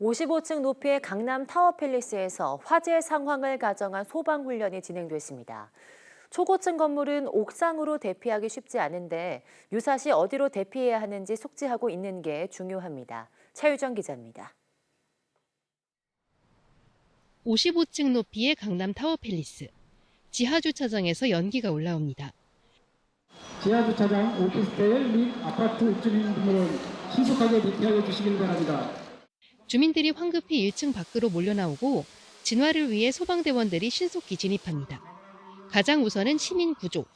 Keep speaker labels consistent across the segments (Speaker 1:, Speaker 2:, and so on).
Speaker 1: 55층 높이의 강남 타워팰리스에서 화재 상황을 가정한 소방 훈련이 진행됐습니다. 초고층 건물은 옥상으로 대피하기 쉽지 않은데 유사시 어디로 대피해야 하는지 숙지하고 있는 게 중요합니다. 차유정 기자입니다.
Speaker 2: 55층 높이의 강남 타워팰리스. 지하 주차장에서 연기가 올라옵니다.
Speaker 3: 지하 주차장, 오피스텔 및 아파트 주민분들은 신속하게 대피하여 주시길 바랍니다.
Speaker 2: 주민들이 황급히 1층 밖으로 몰려나오고 진화를 위해 소방대원들이 신속히 진입합니다. 가장 우선은 시민 구조.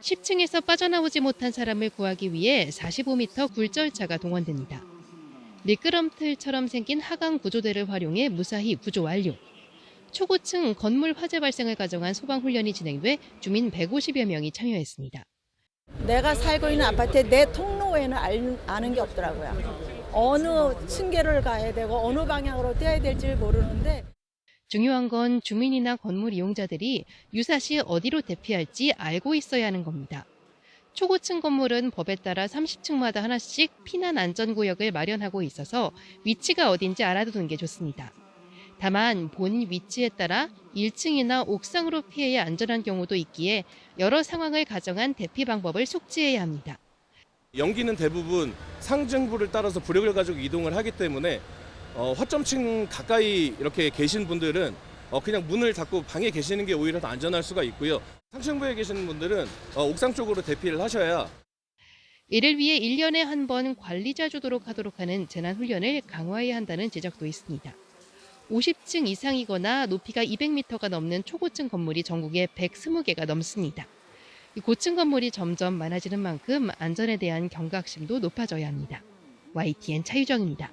Speaker 2: 10층에서 빠져나오지 못한 사람을 구하기 위해 45m 굴절차가 동원됩니다. 미끄럼틀처럼 생긴 하강 구조대를 활용해 무사히 구조 완료. 초고층 건물 화재 발생을 가정한 소방 훈련이 진행돼 주민 150여 명이 참여했습니다.
Speaker 4: 내가 살고 있는 아파트에 내 통로에는 알, 아는 게 없더라고요. 어느 층계를 가야 되고 어느 방향으로 뛰어야 될지 모르는데
Speaker 2: 중요한 건 주민이나 건물 이용자들이 유사시 어디로 대피할지 알고 있어야 하는 겁니다. 초고층 건물은 법에 따라 30층마다 하나씩 피난 안전구역을 마련하고 있어서 위치가 어딘지 알아두는 게 좋습니다. 다만 본인 위치에 따라 1층이나 옥상으로 피해야 안전한 경우도 있기에 여러 상황을 가정한 대피 방법을 숙지해야 합니다.
Speaker 5: 연기는 대부분 상층부를 따라서 부력을 가지고 이동을 하기 때문에 어, 화점층 가까이 이렇게 계신 분들은 어, 그냥 문을 닫고 방에 계시는 게 오히려 더 안전할 수가 있고요. 상층부에 계시는 분들은 어, 옥상 쪽으로 대피를 하셔야
Speaker 2: 이를 위해 1년에 한 번 관리자 주도록 하도록 하는 재난훈련을 강화해야 한다는 지적도 있습니다. 50층 이상이거나 높이가 200m가 넘는 초고층 건물이 전국에 120개가 넘습니다. 이 고층 건물이 점점 많아지는 만큼 안전에 대한 경각심도 높아져야 합니다. YTN 차유정입니다.